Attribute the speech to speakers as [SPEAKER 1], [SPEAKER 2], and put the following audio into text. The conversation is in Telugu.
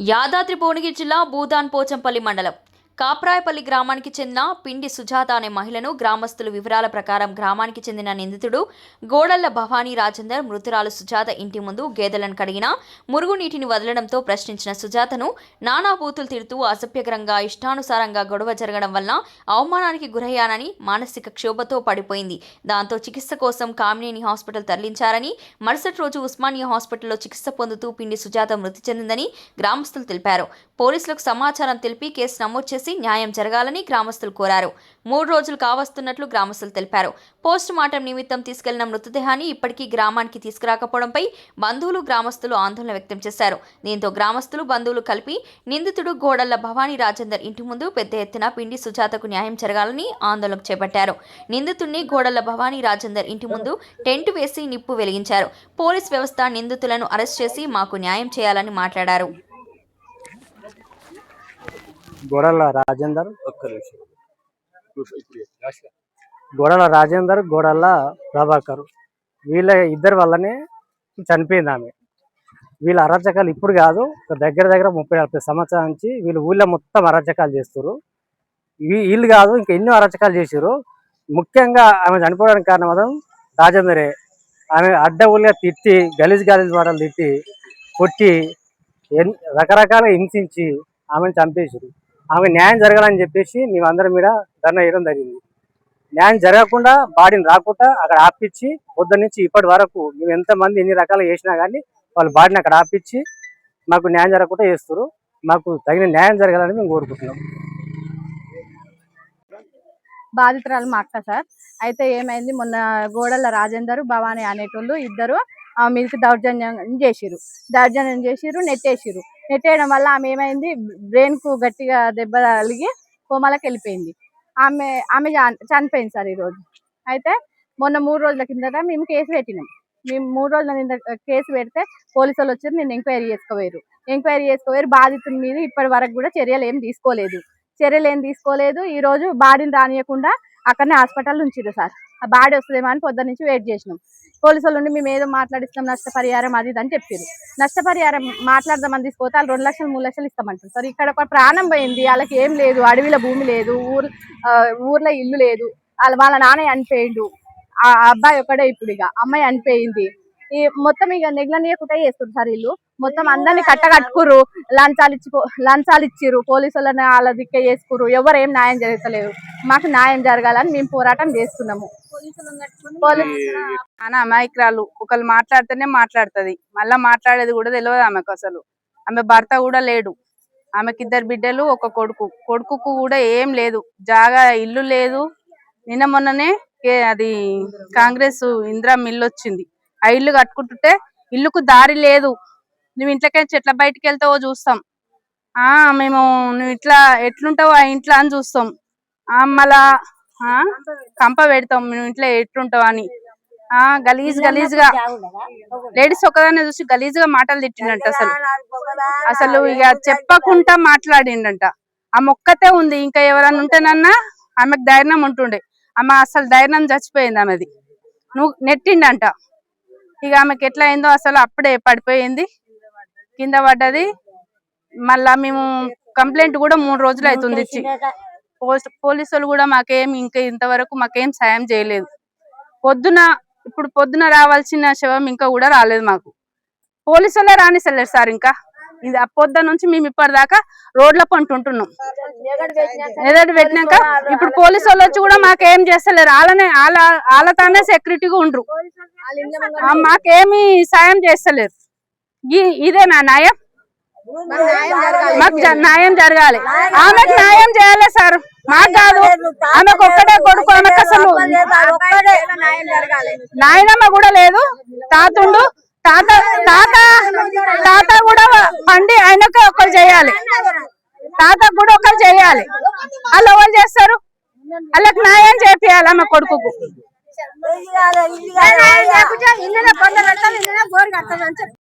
[SPEAKER 1] యాదాద్రి భువనగిరి జిల్లా భూదాన్ పోచంపల్లి మండలం. కాప్రాయపల్లి గ్రామానికి చెందిన పిండి సుజాత అనే మహిళను గ్రామస్తుల వివరాల ప్రకారం గ్రామానికి చెందిన నిందితుడు గోడళ్ళ భవానీ రాజేందర్ మృతురాలు సుజాత ఇంటి ముందు గేదెలను కడిగిన మురుగునీటిని వదలడంతో ప్రశ్నించిన సుజాతను నానా బూతులు తిడుతూ అసభ్యకరంగా ఇష్టానుసారంగా గొడవ జరగడం వల్ల అవమానానికి గురయ్యానని మానసిక క్షోభతో పడిపోయింది. దాంతో చికిత్స కోసం కామినేని హాస్పిటల్ తరలించారని మరుసటి రోజు ఉస్మానియా హాస్పిటల్లో చికిత్స పొందుతూ పిండి సుజాత మృతి చెందిందని గ్రామస్తులు తెలిపారు. పోలీసులకు సమాచారం తెలిపి కేసు నమోదు చేసి న్యాయం జరగాలని గ్రామస్తులు కోరారు. మూడు రోజులు కావస్తున్నట్లు గ్రామస్తులు తెలిపారు. పోస్ట్ మార్టం నిమిత్తం తీసుకెళ్ళిన మృతదేహాన్ని ఇప్పటికీ గ్రామానికి తీసుకురాకపోవడంపై బంధువులు గ్రామస్తులు ఆందోళన వ్యక్తం చేశారు. దీంతో గ్రామస్తులు బంధువులు కలిపి నిందితుడు గోడల్ల భవానీ రాజేందర్ ఇంటి ముందు పెద్ద ఎత్తున పిండి సుజాతకు న్యాయం జరగాలని ఆందోళన చేపట్టారు. నిందితుడిని గోడల్ల భవానీ రాజేందర్ ఇంటి ముందు టెంట్ వేసి నిప్పు వెలిగించారు. పోలీస్ వ్యవస్థ నిందితులను అరెస్ట్ చేసి మాకు న్యాయం చేయాలని మాట్లాడారు.
[SPEAKER 2] గోడల రాజేందర్.
[SPEAKER 3] ఒక్క నిమిషం.
[SPEAKER 2] గోడల రాజేందర్ గోడల ప్రభాకర్. వీళ్ళ ఇద్దరి వల్లనే చనిపోయింది ఆమె. వీళ్ళ అరాచకాలు ఇప్పుడు కాదు ఒక దగ్గర దగ్గర ముప్పై నలభై సంవత్సరాల నుంచి వీళ్ళు ఊళ్ళో మొత్తం అరాచకాలు చేస్తారు వీ- వీళ్ళు కాదు ఇంకా ఎన్నో అరాచకాలు చేసారు ముఖ్యంగా ఆమె చనిపోవడానికి కారణం మాత్రం రాజేందరే. ఆమె అడ్డ ఊళ్ళగా తిట్టి గలీజ్ గలీజ్ మాటలు తిట్టి కొట్టి ఎన్- రకరకాల హింసించి ఆమెను చంపేసారు ఆమె న్యాయం జరగాలని చెప్పేసి మేమందరం మీద ధర్నా చేయడం జరిగింది. న్యాయం జరగకుండా బాడీని రాకుండా అక్కడ ఆపించి పొద్దు నుంచి ఇప్పటి వరకు మేము ఎంతమంది ఎన్ని రకాలు చేసినా కానీ వాళ్ళు బాడీని అక్కడ ఆపించి మాకు న్యాయం జరగకుండా చేస్తారు మాకు తగిన న్యాయం జరగాలని మేము కోరుకుంటున్నాం.
[SPEAKER 4] బాధితురాలు మా అక్క సార్. అయితే ఏమైంది? మొన్న గోడల రాజేందర్ భవానీ అనేటోళ్ళు ఇద్దరు ఆమె మీదకి దౌర్జన్యం చేసిరు దౌర్జన్యం చేసిరు నెట్టేసిరు నెట్టేయడం వల్ల ఆమె ఏమైంది? బ్రెయిన్కు గట్టిగా దెబ్బ తగిలి కోమలకి వెళ్ళిపోయింది. ఆమె ఆమె చని- చనిపోయింది సార్ ఈరోజు అయితే మొన్న మూడు రోజుల కిందట మేము కేసు పెట్టినాం. మేము మూడు రోజుల కింద కేసు పెడితే పోలీసు వాళ్ళు వచ్చి నేను ఎంక్వైరీ చేసుకోవేరు ఎంక్వైరీ చేసుకోవేరు బాధితుల మీద ఇప్పటి వరకు కూడా చర్యలు ఏం తీసుకోలేదు. చర్యలు ఏం తీసుకోలేదు. ఈరోజు బాడీని రానియకుండా అక్కడనే హాస్పిటల్ ఉంచిరు సార్. ఆ బాడీ వస్తుందేమో అని పొద్దున్న నుంచి వెయిట్ చేసినాం. పోలీసు వాళ్ళు మేము ఏదో మాట్లాడిస్తాం నష్టపరిహారం అది ఇది అని చెప్పారు నష్టపరిహారం మాట్లాడదామని తీసుకుపోతే వాళ్ళు రెండు లక్షలు మూడు లక్షలు ఇస్తామంటారు. సార్ ఇక్కడ ఒక ప్రాణం పోయింది వాళ్ళకి ఏం లేదు అడవిలో భూమి లేదు ఊరు ఆ, ఊర్లో ఇల్లు లేదు. వాళ్ళ వాళ్ళ నాన్న అనిపోయిండు ఆ అబ్బాయి ఒక్కడే ఇప్పుడు ఇక అమ్మాయి అనిపోయింది ఈ మొత్తం ఇక నెగ్లనీయకుండా చేస్తారు సార్ వీళ్ళు మొత్తం అందరిని కట్టకట్టుకురు లంచాలు ఇచ్చి లంచాలు ఇచ్చిర్రు పోలీసు వాళ్ళని వాళ్ళ దిక్క చేసుకురు ఎవరు ఏం న్యాయం జరగలేదు మాకు న్యాయం జరగాలని మేము పోరాటం చేస్తున్నాము. పోలీసు
[SPEAKER 5] ఆమె అమాయకురాలు ఒకళ్ళు మాట్లాడితేనే మాట్లాడుతుంది. మళ్ళా మాట్లాడేది కూడా తెలియదు ఆమెకు అసలు. ఆమె భర్త కూడా లేడు. ఆమెకి ఇద్దరు బిడ్డలు ఒక కొడుకు. కొడుకుకు కూడా ఏం లేదు. జాగా ఇల్లు లేదు. నిన్న మొన్ననే అది కాంగ్రెస్ ఇందిరా మిల్లు వచ్చింది. ఆ ఇల్లు కట్టుకుంటుంటే ఇల్లుకు దారి లేదు. నువ్వు ఇంట్లోకి చెట్ల బయటికి వెళ్తావో చూస్తాం. ఆ మేము నువ్వు ఇట్లా ఎట్లుంటావో ఆ ఇంట్లో అని చూస్తాం. ఆ మళ్ళా ఆ, కంప పెడతాం. నువ్వు ఇంట్లో ఎట్లుంటావు అని. ఆ గలీజ్ గలీజ్గా లేడీస్ ఒకదాన్ని చూసి గలీజ్గా మాటలు తిట్టిండంట అసలు. అసలు ఇక చెప్పకుండా మాట్లాడిండంట. ఆ మొక్కతే ఉంది. ఇంకా ఎవరన్నా ఉంటేనన్నా ఆమెకు ధైర్యం ఉంటుండే. ఆమె అసలు ధైర్యం చచ్చిపోయింది ఆమెది. నువ్వు నెట్టిండంట. ఇక ఆమెకి ఎట్లా అయిందో అసలు అప్పుడే పడిపోయింది. కింద పడ్డది. మళ్ళా మేము కంప్లైంట్ కూడా మూడు రోజులు అవుతుంది ఇచ్చి. పోస్ట్ పోలీసులు కూడా మాకేం ఇంకా ఇంతవరకు మాకేం సాయం చేయలేదు. పొద్దున ఇప్పుడు పొద్దున రావాల్సిన శవం ఇంకా కూడా రాలేదు మాకు. పోలీసులే రానిసలేరు సార్ ఇంకా. ఇది ఆ నుంచి మేము ఇప్పటిదాకా రోడ్ల పంటుంటున్నాం ఎదటి పెట్టినాక ఇప్పుడు పోలీసు వాళ్ళు వచ్చి కూడా మాకేం చేస్తలేరు. వాళ్ళనే వాళ్ళ వాళ్ళతోనే సెక్యూరిటీగా ఉండరు. ఆ, మాకేమి సాయం చేస్తలేరు. ఇదే నా న్యాయం? మాకు న్యాయం జరగాలి. ఆమెకు న్యాయం చేయాలి సార్. మాకు కాదు. ఆమెకు ఒక్కటే కొడుకు ఆమెకు అసలు నాయనమ్మ కూడా లేదు. తాతుండు తాత తాత తాత కూడా పండి ఆయనకే ఒకరు చేయాలి. తాత కూడా ఒకరు చేయాలి. వాళ్ళు ఎవరు చేస్తారు? వాళ్ళకి న్యాయం చేపియాలి ఆమె కొడుకుకు.
[SPEAKER 6] ఇల్లు